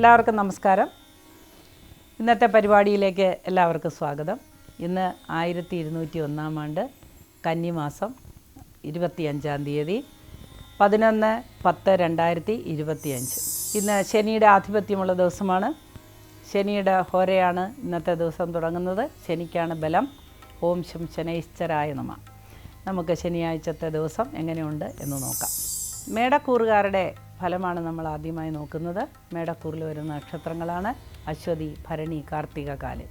എല്ലാവർക്കും നമസ്കാരം. ഇന്നത്തെ പരിപാടിയിലേക്ക് എല്ലാവർക്കും സ്വാഗതം. ഇന്ന് ആയിരത്തി ഇരുന്നൂറ്റി ഒന്നാം ആണ്ട് കന്നിമാസം ഇരുപത്തിയഞ്ചാം തീയതി പതിനൊന്ന് പത്ത് രണ്ടായിരത്തി ഇരുപത്തിയഞ്ച് ഇന്ന് ശനിയുടെ ആധിപത്യമുള്ള ദിവസമാണ്. ശനിയുടെ ഹോരയാണ് ഇന്നത്തെ ദിവസം തുടങ്ങുന്നത്. ശനിക്കാണ് ബലം. ഓം ശം ശനൈശ്ചരായ നമ. നമുക്ക് ശനിയാഴ്ചത്തെ ദിവസം എങ്ങനെയുണ്ട് എന്ന് നോക്കാം. മേടക്കൂറുകാരുടെ ഫലമാണ് നമ്മൾ ആദ്യമായി നോക്കുന്നത്. മേടക്കൂറിൽ വരുന്ന നക്ഷത്രങ്ങളാണ് അശ്വതി ഭരണി കാർത്തിക കാൽ.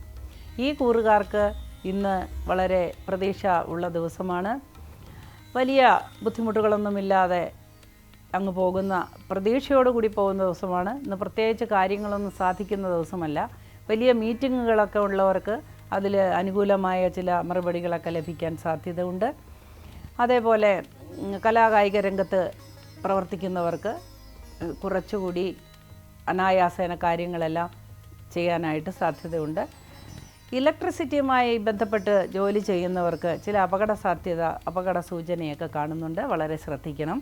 ഈ കൂറുകാർക്ക് ഇന്ന് വളരെ പ്രതീക്ഷ ഉള്ള ദിവസമാണ്. വലിയ ബുദ്ധിമുട്ടുകളൊന്നുമില്ലാതെ അങ്ങ് പോകുന്ന പ്രതീക്ഷയോടുകൂടി പോകുന്ന ദിവസമാണ്. ഇന്ന് പ്രത്യേകിച്ച് കാര്യങ്ങളൊന്നും സാധിക്കുന്ന ദിവസമല്ല. വലിയ മീറ്റിങ്ങുകളൊക്കെ ഉള്ളവർക്ക് അതിൽ അനുകൂലമായ ചില മറുപടികളൊക്കെ ലഭിക്കാൻ സാധ്യതയുണ്ട്. അതേപോലെ കലാകായിക രംഗത്ത് പ്രവർത്തിക്കുന്നവർക്ക് കുറച്ചുകൂടി അനായാസേന കാര്യങ്ങളെല്ലാം ചെയ്യാനായിട്ട് സാധ്യതയുണ്ട്. ഇലക്ട്രിസിറ്റിയുമായി ബന്ധപ്പെട്ട് ജോലി ചെയ്യുന്നവർക്ക് ചില അപകട സാധ്യത അപകട സൂചനയൊക്കെ കാണുന്നുണ്ട്. വളരെ ശ്രദ്ധിക്കണം.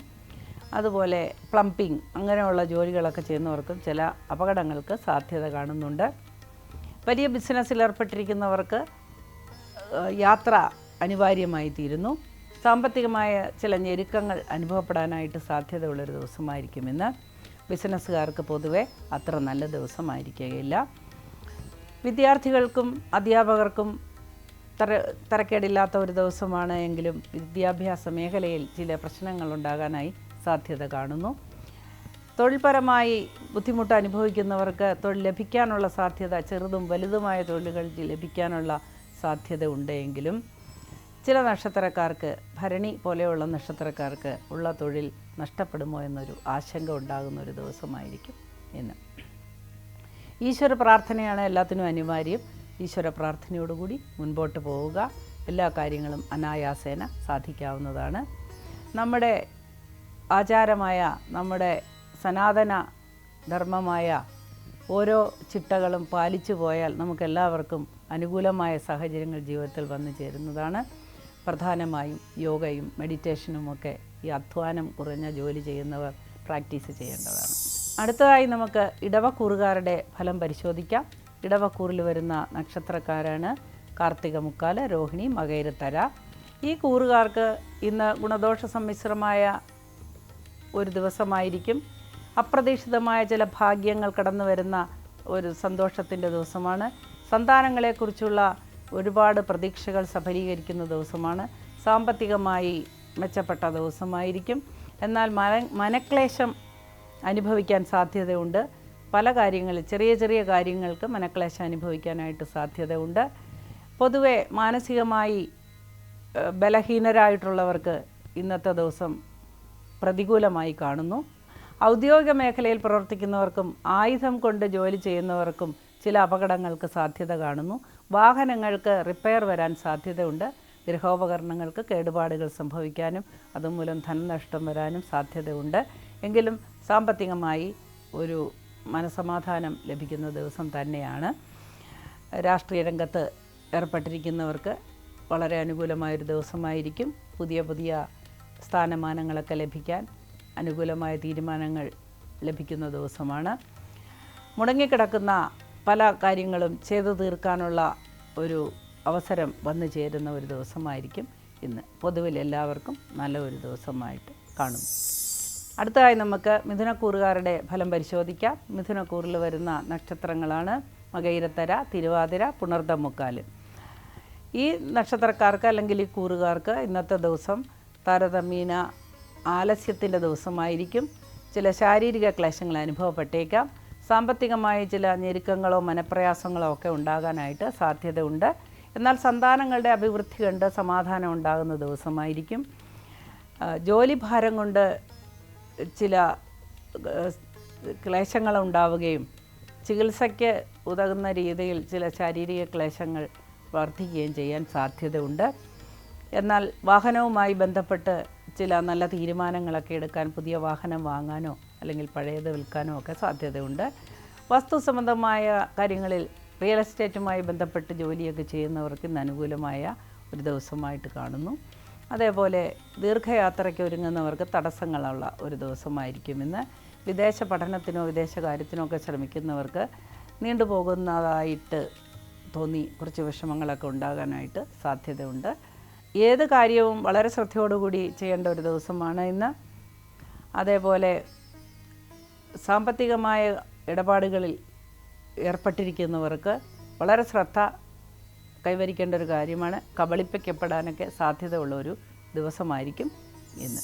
അതുപോലെ പ്ലംബിംഗ് അങ്ങനെയുള്ള ജോലികളൊക്കെ ചെയ്യുന്നവർക്കും ചില അപകടങ്ങൾക്ക് സാധ്യത കാണുന്നുണ്ട്. വലിയ ബിസിനസ്സിൽ ഏർപ്പെട്ടിരിക്കുന്നവർക്ക് യാത്ര അനിവാര്യമായി തീരുന്നു. സാമ്പത്തികമായ ചില ഞെരുക്കങ്ങൾ അനുഭവപ്പെടാനായിട്ട് സാധ്യതയുള്ളൊരു ദിവസമായിരിക്കും ഇന്ന്. ബിസിനസ്സുകാർക്ക് പൊതുവെ അത്ര നല്ല ദിവസമായിരിക്കുകയില്ല. വിദ്യാർത്ഥികൾക്കും അധ്യാപകർക്കും തര തരക്കേടില്ലാത്ത ഒരു ദിവസമാണ് എങ്കിലും വിദ്യാഭ്യാസ മേഖലയിൽ ചില പ്രശ്നങ്ങൾ ഉണ്ടാകാനായി സാധ്യത കാണുന്നു. തൊഴിൽപരമായി ബുദ്ധിമുട്ട് അനുഭവിക്കുന്നവർക്ക് തൊഴിൽ ലഭിക്കാനുള്ള സാധ്യത ചെറുതും വലുതുമായ തൊഴിലുകൾ ലഭിക്കാനുള്ള സാധ്യത ഉണ്ടെങ്കിലും ചില നക്ഷത്രക്കാർക്ക് ഭരണി പോലെയുള്ള നക്ഷത്രക്കാർക്ക് ഉള്ള തൊഴിൽ നഷ്ടപ്പെടുമോ എന്നൊരു ആശങ്ക ഉണ്ടാകുന്ന ഒരു ദിവസമായിരിക്കും എന്ന് ഈശ്വര പ്രാർത്ഥനയാണ് എല്ലാത്തിനും അനിവാര്യം. ഈശ്വര പ്രാർത്ഥനയോടുകൂടി മുൻപോട്ട് പോവുക. എല്ലാ കാര്യങ്ങളും അനായാസേന സാധിക്കാവുന്നതാണ്. നമ്മുടെ ആചാരമായ നമ്മുടെ സനാതന ധർമ്മമായ ഓരോ ചിട്ടകളും പാലിച്ചു പോയാൽ നമുക്കെല്ലാവർക്കും അനുകൂലമായ സാഹചര്യങ്ങൾ ജീവിതത്തിൽ വന്നു ചേരുന്നതാണ്. പ്രധാനമായും യോഗയും മെഡിറ്റേഷനും ഒക്കെ ഈ അധ്വാനം കുറഞ്ഞ ജോലി ചെയ്യുന്നവർ പ്രാക്ടീസ് ചെയ്യേണ്ടതാണ്. അടുത്തതായി നമുക്ക് ഇടവക്കൂറുകാരുടെ ഫലം പരിശോധിക്കാം. ഇടവക്കൂറിൽ വരുന്ന നക്ഷത്രക്കാരാണ് കാർത്തിക മുക്കാൽ രോഹിണി മകയിരത്തര ഈ കൂറുകാർക്ക് ഇന്ന് ഗുണദോഷ സമ്മിശ്രമായ ഒരു ദിവസമായിരിക്കും. അപ്രതീക്ഷിതമായ ചില ഭാഗ്യങ്ങൾ കടന്നു വരുന്ന ഒരു സന്തോഷത്തിന്റെ ദിവസമാണ്. സന്താനങ്ങളെക്കുറിച്ചുള്ള ഒരുപാട് പ്രതീക്ഷകൾ സഫലീകരിക്കുന്ന ദിവസമാണ്. സാമ്പത്തികമായി മെച്ചപ്പെട്ട ദിവസമായിരിക്കും. എന്നാൽ മന മനക്ലേശം അനുഭവിക്കാൻ സാധ്യതയുണ്ട്. പല കാര്യങ്ങളിൽ ചെറിയ ചെറിയ കാര്യങ്ങൾക്ക് മനക്ലേശം അനുഭവിക്കാനായിട്ട് സാധ്യതയുണ്ട്. പൊതുവെ മാനസികമായി ബലഹീനരായിട്ടുള്ളവർക്ക് ഇന്നത്തെ ദിവസം പ്രതികൂലമായി കാണുന്നു. ഔദ്യോഗിക മേഖലയിൽ പ്രവർത്തിക്കുന്നവർക്കും ആയുധം കൊണ്ട് ജോലി ചെയ്യുന്നവർക്കും ചില അപകടങ്ങൾക്ക് സാധ്യത കാണുന്നു. വാഹനങ്ങൾക്ക് റിപ്പയർ വരാൻ സാധ്യതയുണ്ട്. ഗൃഹോപകരണങ്ങൾക്ക് കേടുപാടുകൾ സംഭവിക്കാനും അതുമൂലം ധനനഷ്ടം വരാനും സാധ്യതയുണ്ട്. എങ്കിലും സാമ്പത്തികമായി ഒരു മനസമാധാനം ലഭിക്കുന്ന ദിവസം തന്നെയാണ്. രാഷ്ട്രീയ രംഗത്ത് ഏർപ്പെട്ടിരിക്കുന്നവർക്ക് വളരെ അനുകൂലമായൊരു ദിവസമായിരിക്കും. പുതിയ പുതിയ സ്ഥാനമാനങ്ങളൊക്കെ ലഭിക്കാൻ അനുകൂലമായ തീരുമാനങ്ങൾ ലഭിക്കുന്ന ദിവസമാണ്. മുടങ്ങിക്കിടക്കുന്ന പല കാര്യങ്ങളും ചെയ്തു തീർക്കാനുള്ള ഒരു അവസരം വന്നു ചേരുന്ന ഒരു ദിവസമായിരിക്കും ഇന്ന്. പൊതുവിൽ എല്ലാവർക്കും നല്ല ഒരു ദിവസമായിട്ട് കാണും. അടുത്തതായി നമുക്ക് മിഥുനക്കൂറുകാരുടെ ഫലം പരിശോധിക്കാം. മിഥുനക്കൂറിൽ വരുന്ന നക്ഷത്രങ്ങളാണ് മകയിരത്തര തിരുവാതിര പുണർദമുക്കാൽ. ഈ നക്ഷത്രക്കാർക്ക് അല്ലെങ്കിൽ ഈ കൂറുകാർക്ക് ഇന്നത്തെ ദിവസം താരതമ്യേന ആലസ്യത്തിന്റെ ദിവസമായിരിക്കും. ചില ശാരീരിക ക്ലേശങ്ങൾ അനുഭവപ്പെട്ടേക്കാം. സാമ്പത്തികമായ ചില ഞെരുക്കങ്ങളോ മനപ്രയാസങ്ങളോ ഒക്കെ ഉണ്ടാകാനായിട്ട് സാധ്യതയുണ്ട്. എന്നാൽ സന്താനങ്ങളുടെ അഭിവൃദ്ധി കണ്ട് സമാധാനം ഉണ്ടാകുന്ന ദിവസമായിരിക്കും. ജോലി ജോലിഭാരം കൊണ്ട് ചില ക്ലേശങ്ങൾ ഉണ്ടാവുകയും ചികിത്സയ്ക്ക് ഉതകുന്ന രീതിയിൽ ചില ശാരീരിക ക്ലേശങ്ങൾ വർദ്ധിക്കുകയും ചെയ്യാൻ സാധ്യതയുണ്ട്. എന്നാൽ വാഹനവുമായി ബന്ധപ്പെട്ട് ചില നല്ല തീരുമാനങ്ങളൊക്കെ എടുക്കാൻ പുതിയ വാഹനം വാങ്ങാനോ അല്ലെങ്കിൽ പഴയത് വിൽക്കാനോ ഒക്കെ സാധ്യതയുണ്ട്. വസ്തു സംബന്ധമായ കാര്യങ്ങളിൽ റിയൽ എസ്റ്റേറ്റുമായി ബന്ധപ്പെട്ട് ജോലിയൊക്കെ ചെയ്യുന്നവർക്ക് ഇന്ന് അനുകൂലമായ ഒരു ദിവസമായിട്ട് കാണുന്നു. അതേപോലെ ദീർഘയാത്രയ്ക്ക് ഒരുങ്ങുന്നവർക്ക് തടസ്സങ്ങളുള്ള ഒരു ദിവസമായിരിക്കും ഇന്ന്. വിദേശ പഠനത്തിനോ വിദേശ കാര്യത്തിനോ ഒക്കെ ശ്രമിക്കുന്നവർക്ക് നീണ്ടുപോകുന്നതായിട്ട് തോന്നി കുറച്ച് വിഷമങ്ങളൊക്കെ ഉണ്ടാകാനായിട്ട് സാധ്യതയുണ്ട്. ഏത് കാര്യവും വളരെ ശ്രദ്ധയോടുകൂടി ചെയ്യേണ്ട ഒരു ദിവസമാണ് ഇന്ന്. അതേപോലെ സാമ്പത്തികമായ ഇടപാടുകളിൽ ഏർപ്പെട്ടിരിക്കുന്നവർക്ക് വളരെ ശ്രദ്ധ കൈവരിക്കേണ്ട ഒരു കാര്യമാണ്. കബളിപ്പിക്കപ്പെടാനൊക്കെ സാധ്യതയുള്ള ഒരു ദിവസമായിരിക്കും ഇന്ന്.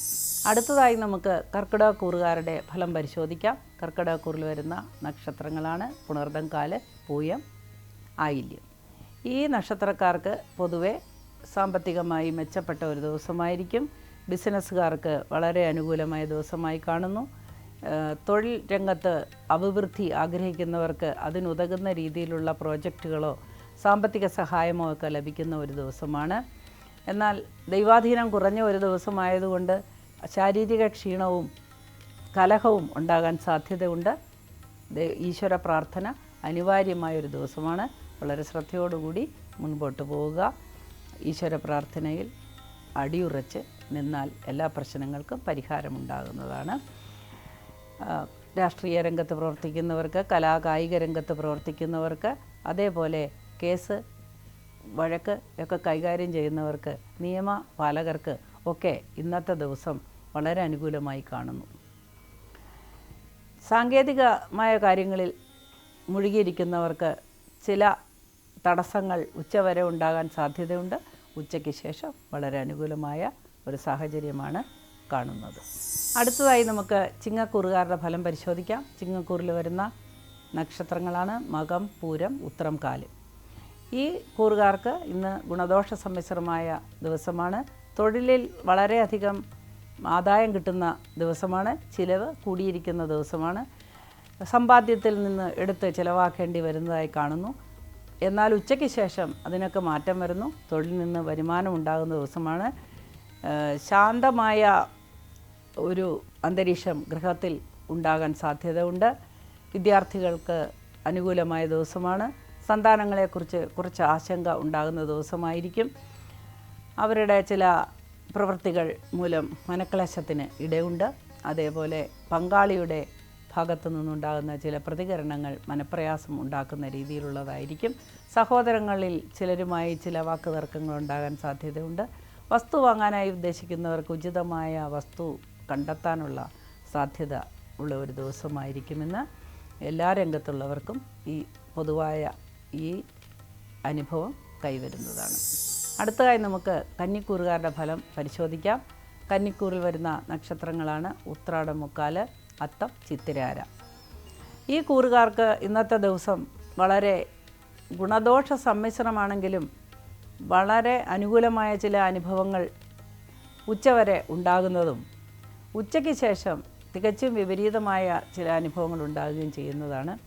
അടുത്തതായി നമുക്ക് കർക്കിടകക്കൂറുകാരുടെ ഫലം പരിശോധിക്കാം. കർക്കിടകക്കൂറിൽ വരുന്ന നക്ഷത്രങ്ങളാണ്. പുണർദം കാൽ പൂയം ആയില്യം. ഈ നക്ഷത്രക്കാർക്ക് പൊതുവെ സാമ്പത്തികമായി മെച്ചപ്പെട്ട ഒരു ദിവസമായിരിക്കും. ബിസിനസ്സുകാർക്ക് വളരെ അനുകൂലമായ ദിവസമായി കാണുന്നു. തൊഴിൽ രംഗത്ത് അഭിവൃദ്ധി ആഗ്രഹിക്കുന്നവർക്ക് അതിനുതകുന്ന രീതിയിലുള്ള പ്രോജക്റ്റുകളോ സാമ്പത്തിക സഹായമോ ഒക്കെ ലഭിക്കുന്ന ഒരു ദിവസമാണ്. എന്നാൽ ദൈവാധീനം കുറഞ്ഞ ഒരു ദിവസമായതുകൊണ്ട് ശാരീരിക ക്ഷീണവും കലഹവും ഉണ്ടാകാൻ സാധ്യതയുണ്ട്. ഈശ്വര പ്രാർത്ഥന അനിവാര്യമായ ഒരു ദിവസമാണ്. വളരെ ശ്രദ്ധയോടുകൂടി മുൻപോട്ട് പോവുക. ഈശ്വര പ്രാർത്ഥനയിൽ അടിയുറച്ച് നിന്നാൽ എല്ലാ പ്രശ്നങ്ങൾക്കും പരിഹാരമുണ്ടാകുന്നതാണ്. രാഷ്ട്രീയ രംഗത്ത് പ്രവർത്തിക്കുന്നവർക്ക് കലാകായിക രംഗത്ത് പ്രവർത്തിക്കുന്നവർക്ക് അതേപോലെ കേസ് വഴക്ക് ഒക്കെ കൈകാര്യം ചെയ്യുന്നവർക്ക് നിയമപാലകർക്ക് ഒക്കെ ഇന്നത്തെ ദിവസം വളരെ അനുകൂലമായി കാണുന്നു. സാങ്കേതികമായ കാര്യങ്ങളിൽ മുഴുകിയിരിക്കുന്നവർക്ക് ചില തടസ്സങ്ങൾ ഉച്ചവരെ ഉണ്ടാകാൻ സാധ്യതയുണ്ട്. ഉച്ചയ്ക്ക് ശേഷം വളരെ അനുകൂലമായ ഒരു സാഹചര്യമാണ് കാണുന്നത്. അടുത്തതായി നമുക്ക് ചിങ്ങക്കൂറുകാരുടെ ഫലം പരിശോധിക്കാം. ചിങ്ങക്കൂറിൽ വരുന്ന നക്ഷത്രങ്ങളാണ് മകം പൂരം ഉത്തരം കാൽ. ഈ കൂറുകാർക്ക് ഇന്ന് ഗുണദോഷ സമ്മിശ്രമായ ദിവസമാണ്. തൊഴിലിൽ വളരെയധികം ആദായം കിട്ടുന്ന ദിവസമാണ്. ചിലവ് കൂടിയിരിക്കുന്ന ദിവസമാണ്. സമ്പാദ്യത്തിൽ നിന്ന് എടുത്ത് ചിലവാക്കേണ്ടി വരുന്നതായി കാണുന്നു. എന്നാൽ ഉച്ചയ്ക്ക് ശേഷം അതിനൊക്കെ മാറ്റം വരുന്നു. തൊഴിൽ നിന്ന് വരുമാനം ഉണ്ടാകുന്ന ദിവസമാണ്. ശാന്തമായ ഒരു അന്തരീക്ഷം ഗൃഹത്തിൽ ഉണ്ടാകാൻ സാധ്യതയുണ്ട്. വിദ്യാർത്ഥികൾക്ക് അനുകൂലമായ ദിവസമാണ്. സന്താനങ്ങളെക്കുറിച്ച് കുറച്ച് ആശങ്ക ഉണ്ടാകുന്ന ദിവസമായിരിക്കും. അവരുടെ ചില പ്രവൃത്തികൾ മൂലം മനക്ലേശത്തിന് ഇടയുണ്ട്. അതേപോലെ പങ്കാളിയുടെ ഭാഗത്തു നിന്നുണ്ടാകുന്ന ചില പ്രതികരണങ്ങൾ മനപ്രയാസം ഉണ്ടാക്കുന്ന രീതിയിലുള്ളതായിരിക്കും. സഹോദരങ്ങളിൽ ചിലരുമായി ചില വാക്കുതർക്കങ്ങൾ ഉണ്ടാകാൻ സാധ്യതയുണ്ട്. വസ്തു വാങ്ങാനായി ഉദ്ദേശിക്കുന്നവർക്ക് ഉചിതമായ വസ്തു കണ്ടെത്താനുള്ള സാധ്യത ഉള്ള ഒരു ദിവസമായിരിക്കുമെന്ന് എല്ലാ രംഗത്തുള്ളവർക്കും ഈ പൊതുവായ ഈ അനുഭവം കൈവരുന്നതാണ്. അടുത്തതായി നമുക്ക് കന്നിക്കൂറുകാരുടെ ഫലം പരിശോധിക്കാം. കന്നിക്കൂറിൽ വരുന്ന നക്ഷത്രങ്ങളാണ് ഉത്രാടം മുക്കാൽ അത്തം ചിത്തിരാര. ഈ കൂറുകാർക്ക് ഇന്നത്തെ ദിവസം വളരെ ഗുണദോഷ സമ്മിശ്രമാണെങ്കിലും വളരെ അനുകൂലമായ ചില അനുഭവങ്ങൾ ഉച്ചവരെ ഉണ്ടാകുന്നതും ഉച്ചയ്ക്ക് ശേഷം തികച്ചും വിപരീതമായ ചില അനുഭവങ്ങൾ ഉണ്ടാകുകയും ചെയ്യുന്നതാണ്.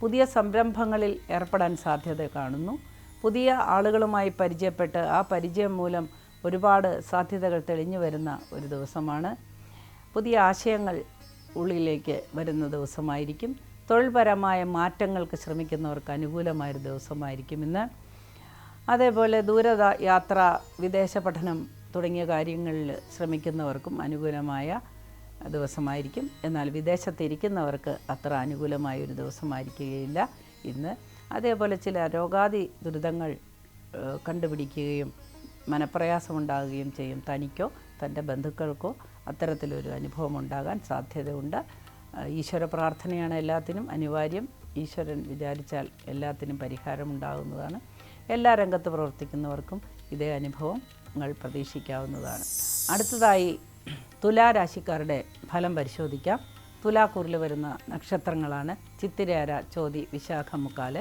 പുതിയ സംരംഭങ്ങളിൽ ഏർപ്പെടാൻ സാധ്യത കാണുന്നു. പുതിയ ആളുകളുമായി പരിചയപ്പെട്ട് ആ പരിചയം മൂലം ഒരുപാട് സാധ്യതകൾ തെളിഞ്ഞു വരുന്ന ഒരു ദിവസമാണ്. പുതിയ ആശയങ്ങൾ ഉള്ളിലേക്ക് വരുന്ന ദിവസമായിരിക്കും. തൊഴിൽപരമായ മാറ്റങ്ങൾക്ക് ശ്രമിക്കുന്നവർക്ക് അനുകൂലമായൊരു ദിവസമായിരിക്കും ഇന്ന്. അതേപോലെ ദൂര യാത്ര വിദേശ പഠനം തുടങ്ങിയ കാര്യങ്ങളിൽ ശ്രമിക്കുന്നവർക്കും അനുകൂലമായ ദിവസമായിരിക്കും. എന്നാൽ വിദേശത്തിരിക്കുന്നവർക്ക് അത്ര അനുകൂലമായ ഒരു ദിവസമായിരിക്കുകയില്ല. ഇന്ന് അതേപോലെ ചില രോഗാതി ദുരിതങ്ങൾ കണ്ടുപിടിക്കുകയും മനപ്രയാസമുണ്ടാകുകയും ചെയ്യും. തനിക്കോ തന്റെ ബന്ധുക്കൾക്കോ അത്തരത്തിലൊരു അനുഭവം ഉണ്ടാകാൻ സാധ്യതയുണ്ട് ഈശ്വര പ്രാർത്ഥനയാണ് എല്ലാത്തിനും അനിവാര്യം. ഈശ്വരൻ വിചാരിച്ചാൽ എല്ലാത്തിനും പരിഹാരമുണ്ടാകുന്നതാണ്. എല്ലാ രംഗത്ത് പ്രവർത്തിക്കുന്നവർക്കും ഇതേ അനുഭവങ്ങൾ പ്രതീക്ഷിക്കാവുന്നതാണ്. അടുത്തതായി തുലാരാശിക്കാരുടെ ഫലം പരിശോധിക്കാം. തുലാക്കൂറിൽ വരുന്ന നക്ഷത്രങ്ങളാണ് ചിത്തിരേര ചോതി വിശാഖ മുക്കാൽ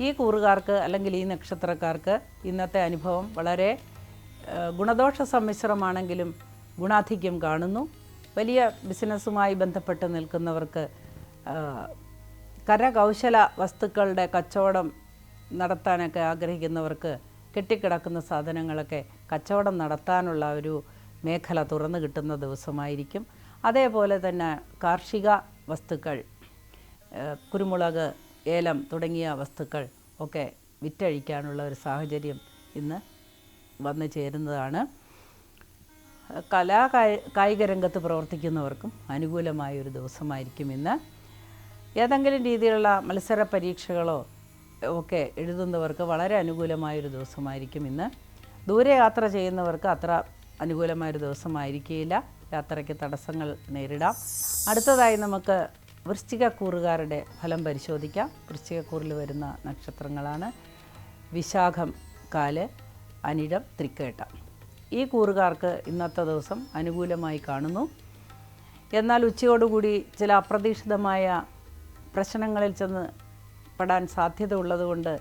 ഈ കൂറുകാർക്ക് അല്ലെങ്കിൽ ഈ നക്ഷത്രക്കാർക്ക് ഇന്നത്തെ അനുഭവം വളരെ ഗുണദോഷ സമ്മിശ്രമാണെങ്കിലും ഗുണാധിക്യം കാണുന്നു. വലിയ ബിസിനസ്സുമായി ബന്ധപ്പെട്ട് നിൽക്കുന്നവർക്ക് കരകൗശല വസ്തുക്കളുടെ കച്ചവടം നടത്താനൊക്കെ ആഗ്രഹിക്കുന്നവർക്ക് കെട്ടിക്കിടക്കുന്ന സാധനങ്ങളൊക്കെ കച്ചവടം നടത്താനുള്ള ഒരു മേഖല തുറന്നു കിട്ടുന്ന ദിവസമായിരിക്കും. അതേപോലെ തന്നെ കാർഷിക വസ്തുക്കൾ കുരുമുളക് ഏലം തുടങ്ങിയ വസ്തുക്കൾ ഒക്കെ വിറ്റഴിക്കാനുള്ള ഒരു സാഹചര്യം ഇന്ന് വന്നു ചേരുന്നതാണ്. കലാ കായി- കായിക രംഗത്ത് പ്രവർത്തിക്കുന്നവർക്കും അനുകൂലമായ ഒരു ദിവസമായിരിക്കും ഇന്ന്. ഏതെങ്കിലും രീതിയിലുള്ള മത്സര പരീക്ഷകളോ ഒക്കെ എഴുതുന്നവർക്ക് വളരെ അനുകൂലമായൊരു ദിവസമായിരിക്കും ഇന്ന്. ദൂരയാത്ര ചെയ്യുന്നവർക്ക് അത്ര അനുകൂലമായൊരു ദിവസമായിരിക്കില്ല യാത്രയ്ക്ക് തടസ്സങ്ങൾ നേരിടാം. അടുത്തതായി നമുക്ക് വൃശ്ചികക്കൂറുകാരുടെ ഫലം പരിശോധിക്കാം. വൃശ്ചികക്കൂറിൽ വരുന്ന നക്ഷത്രങ്ങളാണ് വിശാഖം കാൽ അനിഴം തൃക്കേട്ട. ഈ കൂറുകാർക്ക് ഇന്നത്തെ ദിവസം അനുകൂലമായി കാണുന്നു. എന്നാൽ ഉച്ചയോടുകൂടി ചില അപ്രതീക്ഷിതമായ പ്രശ്നങ്ങളിൽ ചെന്ന് പെടാൻ സാധ്യത ഉള്ളതുകൊണ്ട്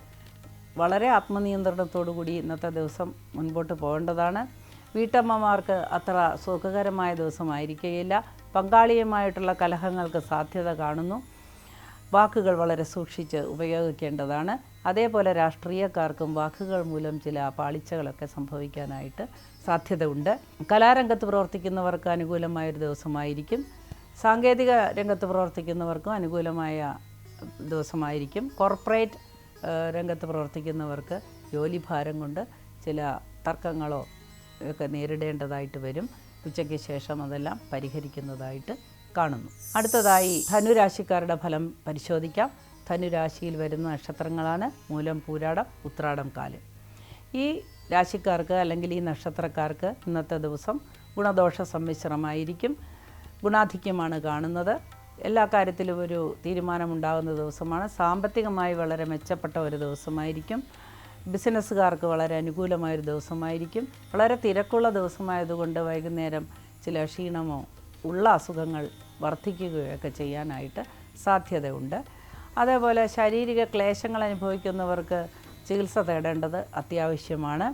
വളരെ ആത്മനിയന്ത്രണത്തോടു കൂടി ഇന്നത്തെ ദിവസം മുൻപോട്ട് പോകേണ്ടതാണ്. വീട്ടമ്മമാർക്ക് അത്ര സുഖകരമായ ദിവസമായിരിക്കുകയില്ല. പങ്കാളിയുമായിട്ടുള്ള കലഹങ്ങൾക്ക് സാധ്യത കാണുന്നു. വാക്കുകൾ വളരെ സൂക്ഷിച്ച് ഉപയോഗിക്കേണ്ടതാണ്. അതേപോലെ രാഷ്ട്രീയക്കാർക്കും വാക്കുകൾ മൂലം ചില പാളിച്ചകളൊക്കെ സംഭവിക്കാനായിട്ട് സാധ്യതയുണ്ട്. കലാരംഗത്ത് പ്രവർത്തിക്കുന്നവർക്ക് അനുകൂലമായൊരു ദിവസമായിരിക്കും. സാങ്കേതിക രംഗത്ത് പ്രവർത്തിക്കുന്നവർക്കും അനുകൂലമായ ദിവസമായിരിക്കും. കോർപ്പറേറ്റ് രംഗത്ത് പ്രവർത്തിക്കുന്നവർക്ക് ജോലിഭാരം കൊണ്ട് ചില തർക്കങ്ങളോ ഒക്കെ നേരിടേണ്ടതായിട്ട് വരും. ഉച്ചയ്ക്ക് ശേഷം അതെല്ലാം പരിഹരിക്കുന്നതായിട്ട് കാണുന്നു. അടുത്തതായി ധനുരാശിക്കാരുടെ ഫലം പരിശോധിക്കാം. ധനുരാശിയിൽ വരുന്ന നക്ഷത്രങ്ങളാണ് മൂലം പൂരാടം ഉത്രാടം കാൽ. ഈ രാശിക്കാർക്ക് അല്ലെങ്കിൽ ഈ നക്ഷത്രക്കാർക്ക് ഇന്നത്തെ ദിവസം ഗുണദോഷ സമ്മിശ്രമായിരിക്കും. ഗുണാധിക്യമാണ് കാണുന്നത്. എല്ലാ കാര്യത്തിലും ഒരു തീരുമാനമുണ്ടാകുന്ന ദിവസമാണ്. സാമ്പത്തികമായി വളരെ മെച്ചപ്പെട്ട ഒരു ദിവസമായിരിക്കും. ബിസിനസ്സുകാർക്ക് വളരെ അനുകൂലമായൊരു ദിവസമായിരിക്കും. വളരെ തിരക്കുള്ള ദിവസമായതുകൊണ്ട് വൈകുന്നേരം ചില ക്ഷീണമോ ഉള്ള അസുഖങ്ങൾ വർദ്ധിക്കുകയൊക്കെ ചെയ്യാനായിട്ട് സാധ്യതയുണ്ട്. അതേപോലെ ശാരീരിക ക്ലേശങ്ങൾ അനുഭവിക്കുന്നവർക്ക് ചികിത്സ തേടേണ്ടത് അത്യാവശ്യമാണ്.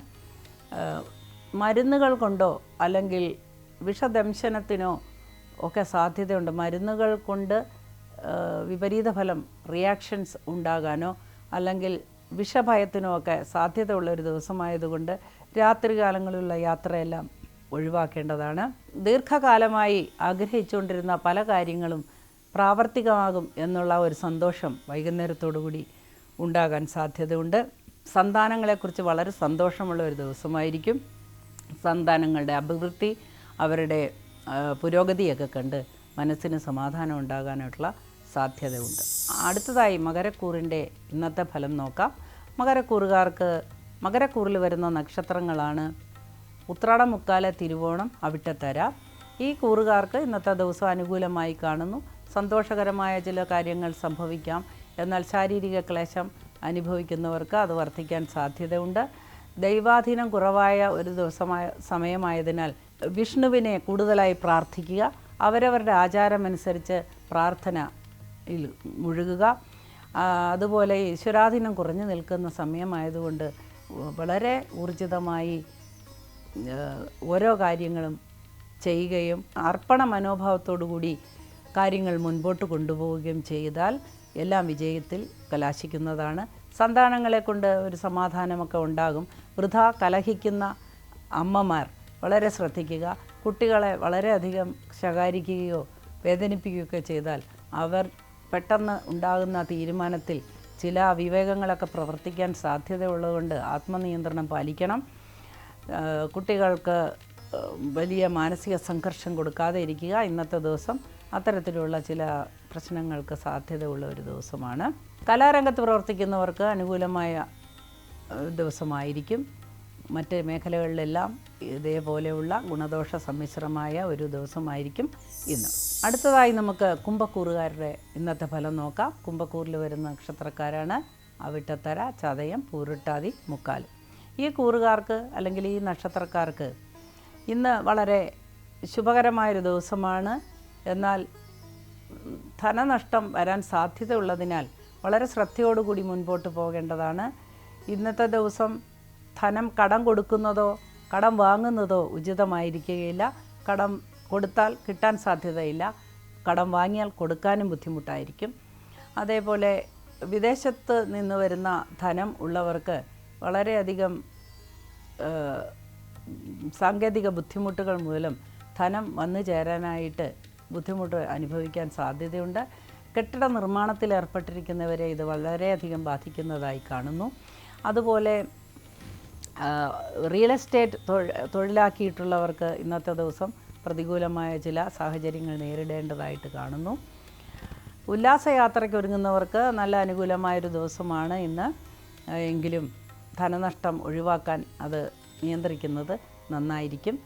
മരുന്നുകൾ കൊണ്ടോ അല്ലെങ്കിൽ വിഷദംശനത്തിനോ ഒക്കെ സാധ്യതയുണ്ട്. മരുന്നുകൾ കൊണ്ട് വിപരീത ഫലം റിയാക്ഷൻസ് ഉണ്ടാകാനോ അല്ലെങ്കിൽ വിഷഭയത്തിനോ ഒക്കെ സാധ്യതയുള്ള ഒരു ദിവസമായതുകൊണ്ട് രാത്രികാലങ്ങളിലുള്ള യാത്രയെല്ലാം ഒഴിവാക്കേണ്ടതാണ്. ദീർഘകാലമായി ആഗ്രഹിച്ചുകൊണ്ടിരുന്ന പല കാര്യങ്ങളും പ്രാവർത്തികമാകും എന്നുള്ള ഒരു സന്തോഷം വൈകുന്നേരത്തോടുകൂടി ഉണ്ടാകാൻ സാധ്യതയുണ്ട്. സന്താനങ്ങളെക്കുറിച്ച് വളരെ സന്തോഷമുള്ള ഒരു ദിവസമായിരിക്കും. സന്താനങ്ങളുടെ അഭിവൃദ്ധി അവരുടെ പുരോഗതിയൊക്കെ കണ്ട് മനസ്സിന് സമാധാനം ഉണ്ടാകാനായിട്ടുള്ള സാധ്യതയുണ്ട്. അടുത്തതായി മകരക്കൂറിന്റെ ഇന്നത്തെ ഫലം നോക്കാം. മകരക്കൂറുകാർക്ക് മകരക്കൂറിൽ വരുന്ന നക്ഷത്രങ്ങളാണ് ഉത്രാടം മുക്കാല തിരുവോണം അവിട്ടത്തര. ഈ കൂറുകാർക്ക് ഇന്നത്തെ ദിവസം അനുകൂലമായി കാണുന്നു. സന്തോഷകരമായ ചില കാര്യങ്ങൾ സംഭവിക്കാം. എന്നാൽ ശാരീരിക ക്ലേശം അനുഭവിക്കുന്നവർക്ക് അത് വർദ്ധിക്കാൻ സാധ്യതയുണ്ട്. ദൈവാധീനം കുറവായ ഒരു ദിവസമായ സമയമായതിനാൽ വിഷ്ണുവിനെ കൂടുതലായി പ്രാർത്ഥിക്കുക അവരവരുടെ ആചാരമനുസരിച്ച് പ്രാർത്ഥനയിൽ മുഴുകുക. അതുപോലെ ഈശ്വരാധീനം കുറഞ്ഞു നിൽക്കുന്ന സമയമായതുകൊണ്ട് വളരെ ഊർജിതമായി ഓരോ കാര്യങ്ങളും ചെയ്യുകയും അർപ്പണ മനോഭാവത്തോടു കൂടി കാര്യങ്ങൾ മുൻപോട്ട് കൊണ്ടുപോവുകയും ചെയ്താൽ എല്ലാം വിജയത്തിൽ കലാശിക്കുന്നതാണ്. സന്താനങ്ങളെ കൊണ്ട് ഒരു സമാധാനമൊക്കെ ഉണ്ടാകും. വൃഥ കലഹിക്കുന്ന അമ്മമാർ വളരെ ശ്രദ്ധിക്കുക. കുട്ടികളെ വളരെയധികം ശകാരിക്കുകയോ വേദനിപ്പിക്കുകയൊക്കെ ചെയ്താൽ അവർ പെട്ടെന്ന് ഉണ്ടാകുന്ന തീരുമാനത്തിൽ ചില അവിവേകങ്ങളൊക്കെ പ്രവർത്തിക്കാൻ സാധ്യതയുള്ളതുകൊണ്ട് ആത്മനിയന്ത്രണം പാലിക്കണം. കുട്ടികൾക്ക് വലിയ മാനസിക സംഘർഷം കൊടുക്കാതെ ഇരിക്കുക ഇന്നത്തെ ദിവസം അത്തരത്തിലുള്ള ചില പ്രശ്നങ്ങൾക്ക് സാധ്യതയുള്ള ഒരു ദിവസമാണ്. കലാരംഗത്ത് പ്രവർത്തിക്കുന്നവർക്ക് അനുകൂലമായ ദിവസമായിരിക്കും. മറ്റ് മേഖലകളിലെല്ലാം ഇതേപോലെയുള്ള ഗുണദോഷ സമ്മിശ്രമായ ഒരു ദിവസമായിരിക്കും ഇന്ന്. അടുത്തതായി നമുക്ക് കുംഭക്കൂറുകാരുടെ ഇന്നത്തെ ഫലം നോക്കാം. കുംഭക്കൂറിൽ വരുന്ന നക്ഷത്രക്കാരാണ് അവിട്ടത്തര ചതയം പൂരുട്ടാതി മുക്കാൽ. ഈ കൂറുകാർക്ക് അല്ലെങ്കിൽ ഈ നക്ഷത്രക്കാർക്ക് ഇന്ന് വളരെ ശുഭകരമായൊരു ദിവസമാണ്. എന്നാൽ ധനനഷ്ടം വരാൻ സാധ്യതയുള്ളതിനാൽ വളരെ ശ്രദ്ധയോടുകൂടി മുൻപോട്ട് പോകേണ്ടതാണ്. ഇന്നത്തെ ദിവസം ധനം കടം കൊടുക്കുന്നതോ കടം വാങ്ങുന്നതോ ഉചിതമായിരിക്കുകയില്ല. കടം കൊടുത്താൽ കിട്ടാൻ സാധ്യതയില്ല. കടം വാങ്ങിയാൽ കൊടുക്കാനും ബുദ്ധിമുട്ടായിരിക്കും. അതേപോലെ വിദേശത്ത് നിന്ന് വരുന്ന ധനം ഉള്ളവർക്ക് വളരെയധികം സാങ്കേതിക ബുദ്ധിമുട്ടുകൾ മൂലം ധനം വന്നു ചേരാനായിട്ട് ബുദ്ധിമുട്ട് അനുഭവിക്കാൻ സാധ്യതയുണ്ട്. കെട്ടിട നിർമ്മാണത്തിൽ ഏർപ്പെട്ടിരിക്കുന്നവരെ ഇത് വളരെയധികം ബാധിക്കുന്നതായി കാണുന്നു. അതുപോലെ റിയൽ എസ്റ്റേറ്റ് തൊഴി- തൊഴിലാക്കിയിട്ടുള്ളവർക്ക് ഇന്നത്തെ ദിവസം പ്രതികൂലമായ ചില സാഹചര്യങ്ങൾ നേരിടേണ്ടതായിട്ട് കാണുന്നു. ഉല്ലാസയാത്രയ്ക്ക് ഒരുങ്ങുന്നവർക്ക് നല്ല അനുകൂലമായൊരു ദിവസമാണ് ഇന്ന്. എങ്കിലും ധനനഷ്ടം ഒഴിവാക്കാൻ അത് നിയന്ത്രിക്കുന്നത് നന്നായിരിക്കും.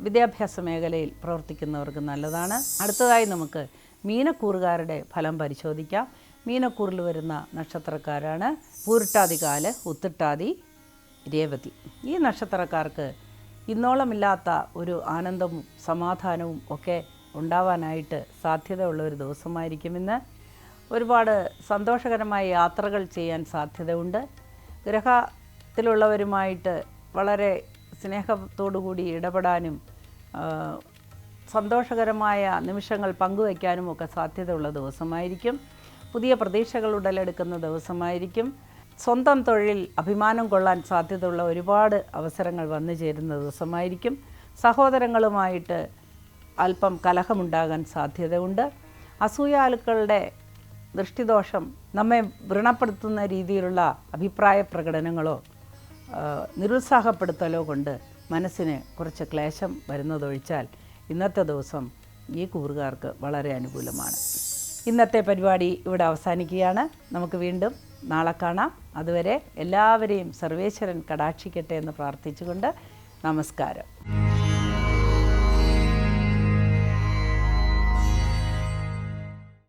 വിദ്യാഭ്യാസ മേഖലയിൽ പ്രവർത്തിക്കുന്നവർക്ക് നല്ലതാണ്. അടുത്തതായി നമുക്ക് മീനക്കൂറുകാരുടെ ഫലം പരിശോധിക്കാം. മീനക്കൂറിൽ വരുന്ന നക്ഷത്രക്കാരാണ് പൂരിട്ടാതികാൽ ഉത്തിട്ടാതി രേവതി. ഈ നക്ഷത്രക്കാർക്ക് ഇന്നോളമില്ലാത്ത ഒരു ആനന്ദവും സമാധാനവും ഒക്കെ ഉണ്ടാവാനായിട്ട് സാധ്യതയുള്ള ഒരു ദിവസമായിരിക്കുമെന്ന് ഒരുപാട് സന്തോഷകരമായ യാത്രകൾ ചെയ്യാൻ സാധ്യതയുണ്ട്. ഗ്രഹത്തിലുള്ളവരുമായിട്ട് വളരെ സ്നേഹത്തോടുകൂടി ഇടപെടാനും സന്തോഷകരമായ നിമിഷങ്ങൾ പങ്കുവയ്ക്കാനും ഒക്കെ സാധ്യതയുള്ള ദിവസമായിരിക്കും. പുതിയ പ്രതീക്ഷകൾ ഉടലെടുക്കുന്ന ദിവസമായിരിക്കും. സ്വന്തം തൊഴിൽ അഭിമാനം കൊള്ളാൻ സാധ്യതയുള്ള ഒരുപാട് അവസരങ്ങൾ വന്നു ചേരുന്ന ദിവസമായിരിക്കും. സഹോദരങ്ങളുമായിട്ട് അല്പം കലഹമുണ്ടാകാൻ സാധ്യതയുണ്ട്. അസൂയാലുക്കളുടെ ദൃഷ്ടിദോഷം നമ്മെ വ്രണപ്പെടുത്തുന്ന രീതിയിലുള്ള അഭിപ്രായ പ്രകടനങ്ങളോ നിരുത്സാഹപ്പെടുത്തലോ കൊണ്ട് മനസ്സിന് കുറച്ച് ക്ലേശം വരുന്നതൊഴിച്ചാൽ ഇന്നത്തെ ദിവസം ഈ കൂറുകാർക്ക് വളരെ അനുകൂലമാണ്. ഇന്നത്തെ പരിപാടി ഇവിടെ അവസാനിക്കുകയാണ്. നമുക്ക് വീണ്ടും നാളെ കാണാം. അതുവരെ എല്ലാവരെയും സർവേശ്വരൻ കടാക്ഷിക്കട്ടെ എന്ന് പ്രാർത്ഥിച്ചുകൊണ്ട് നമസ്കാരം.